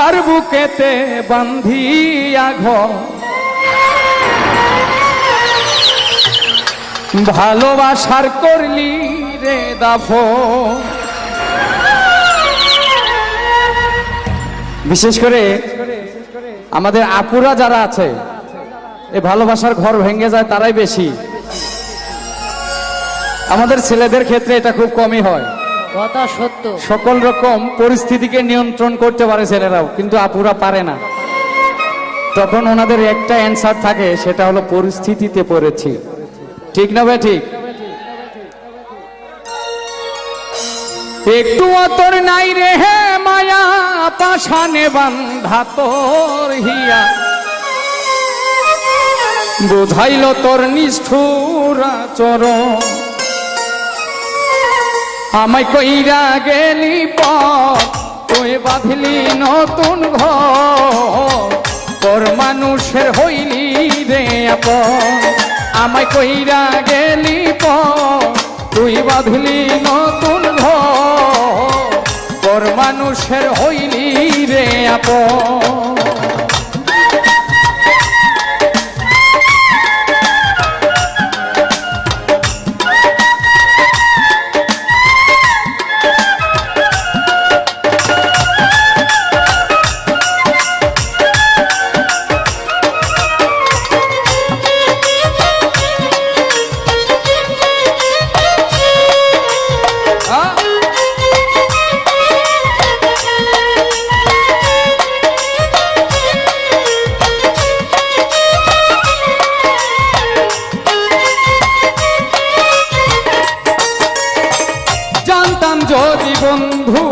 কার বুকেতে বান্ধিয়া ঘর। ভালোবাসার করলি রে দাফ বিশেষ করে আমাদের আপুরা যারা আছে এই ভালোবাসার ঘর ভেঙে যায় তারাই বেশি। আমাদের ছেলেদের ক্ষেত্রে এটা খুব কমই হয়। কথা সত্য। সকল রকম পরিস্থিতিকে নিয়ন্ত্রণ করতে পারে ছেলেরাও, কিন্তু আপুরা পারে না। তখন ওনাদের একটা অ্যান্সার থাকে, সেটা হলো পরিস্থিতিতে পড়েছি। ঠিক না ভাই ঠিক? একটু অতর নাই রে হে মায়া পাশানে বান্ধা তোর হিয়া। বোঝাইল তোর নিষ্ঠুরা চরণ আমায় কইরা গেলি পথ তুই বাঁধলি নতুন ঘর। মানুষের হইলি রে আমায় কইরা গেলি পথ, তুই বাঁধলি নতুন ঘর। মানুষের হইলি রে আপন।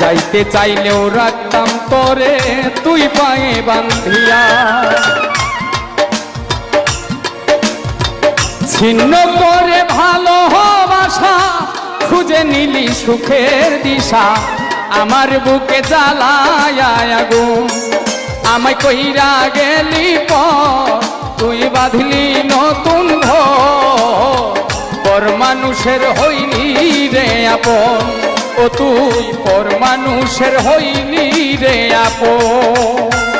যাইতে চাইলেও রাখতাম তোরে তুই পায়ে বান্ধিয়া। ছিন্ন করে ভালো ভালোবাসা খুঁজে নিলি সুখের দিশা, আমার বুকে জ্বালায় আগুন। আমায় কইরা গেলি পর তুই বাঁধলি নতুন ঘর মানুষের হইলি রে আপন। ও তুই পর মানুষের হইনি রে আপন।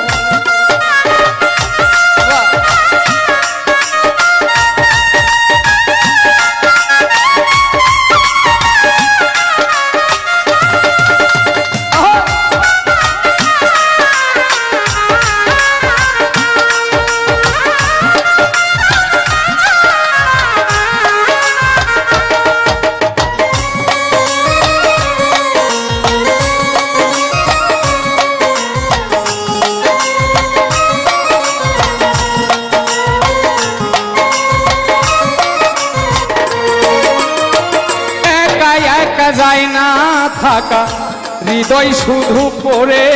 একা যায় না, থাকা। হৃদয় শুধু পড়ে।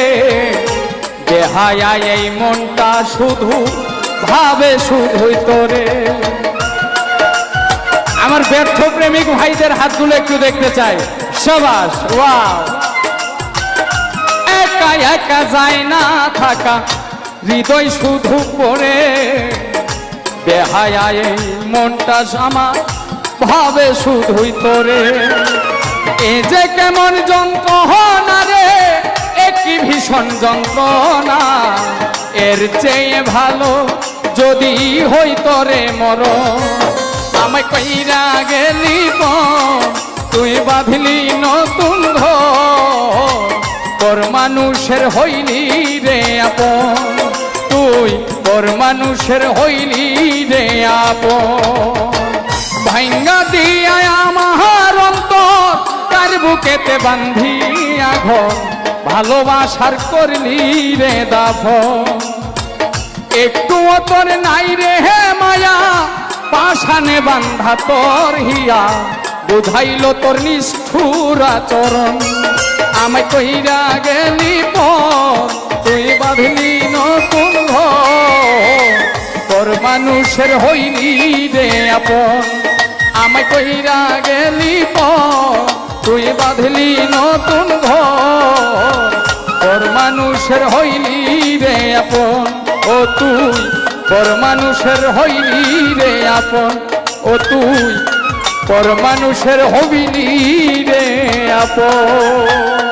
দেহায়া এই মনটা শুধু ভাবে, শুধুই তোরে। আমার ব্যর্থ প্রেমিক ভাইদের হাতগুলো একটু দেখতে চাই। সবাস একা একা যায় না, থাকা। হৃদয় শুধু পড়ে। বেহায়া এই মনটা আমার ভাবে, শুধুই তোরে। এ যে কেমন যন্ত্রণা রে একই ভীষণ যন্ত্রণা। এর চেয়ে ভালো যদি হই তোরে মর আমায় কইরা গেলি তুই বাঁধলি নতুন ঘর। তোর মানুষের হইলি রে আপন, তুই তোর মানুষের হইলি রে আপন। ভাঙ্গা বুকেতে বান্ধিয়া ঘর, ভালোবাসার করলি রে দাফ একটু তোর নাই রে হে মায়া পাশানে বান্ধা তোর হিয়া, বুঝাইল তোর নিষ্ঠুর আচরণ। আমায় কইরা গেলি তুই বাঁধলি নতুন তোর মানুষের হইলি রে আপন। আমায় কইরা গেলি পর বাঁধলি নতুন ঘর। পর মানুষের হইলি রে আপন। ও তুই, পর মানুষের হইলি রে আপন। ও তুই, পর মানুষের হবিলি রে আপন।